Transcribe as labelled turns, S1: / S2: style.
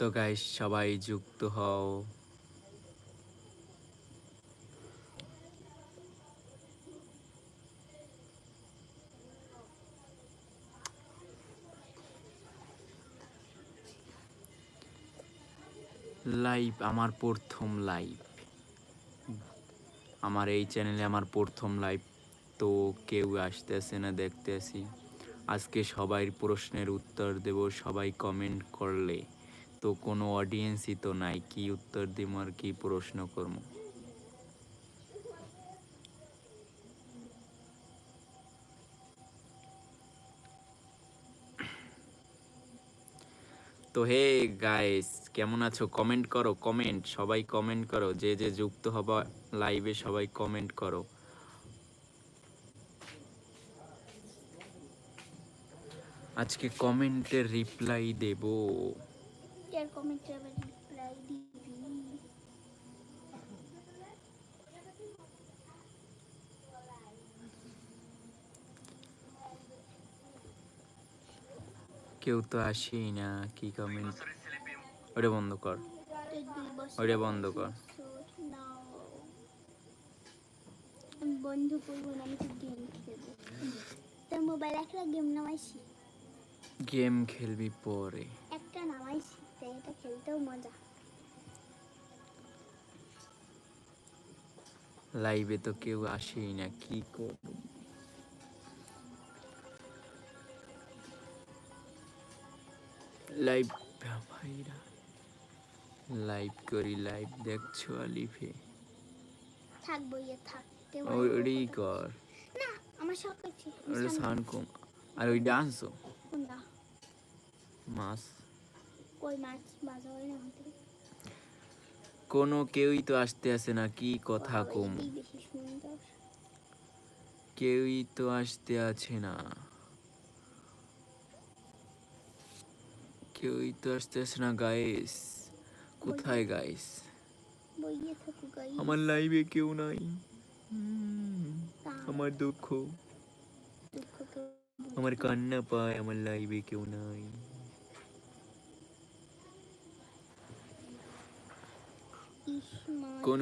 S1: তো গাইস সবাই যুক্ত হও। লাইভ আমার প্রথম লাইভ আমার এই চ্যানেলে আমার প্রথম লাইভ তো কেউ আসতেছে না, দেখতেছি। আজকে সবাই প্রশ্নের উত্তর দেব, সবাই কমেন্ট করলে। তো কোনো অডিয়েন্সই তো নাই, কি উত্তর দিব আর কি প্রশ্ন করব? তো হে গাইস কেমন আছো? কমেন্ট করো কমেন্ট সবাই কমেন্ট করো, যে যে যুক্ত হবা লাইভে সবাই কমেন্ট করো। আজকে কমেন্টের রিপ্লাই দেব।
S2: এর কমেন্টে আবার রিপ্লাই দিবি
S1: কেউ তো আসেই না কি কমেন্ট ওটা বন্ধ কর ওইটা বন্ধ কর।
S2: বন্ধ করব না আমি তো গেম খেলব তোর মোবাইল একটা গেম নামাইছি
S1: গেম খেলবি পরে
S2: একটা নামাইছি তাই এটা খেলতেও মজা।
S1: লাইভে তো কেউ আসেই না কি করব? লাইভ ভাইরা। লাইভ করি লাইভ দেখছ আলিফে?
S2: থাক কেউ
S1: ওই কর।
S2: না আমার শখ আছে
S1: ওটা সাউন্ড কম আর ওই ডান্সও?
S2: কোনটা?
S1: মাস।
S2: কই মাছ? বাজা হয় না
S1: কোনো কেউই তো আসতে আসে না কি কথা কম? কেউই তো আসতে আছে না। কেউই তো আসতে আসে না গাইস কোথায় গাইস আমার লাইভে কেউ নাই। আমার দুঃখ। আমার কান্না পায় আমার লাইভে কেউ নাই।
S2: ইসমা
S1: কোনো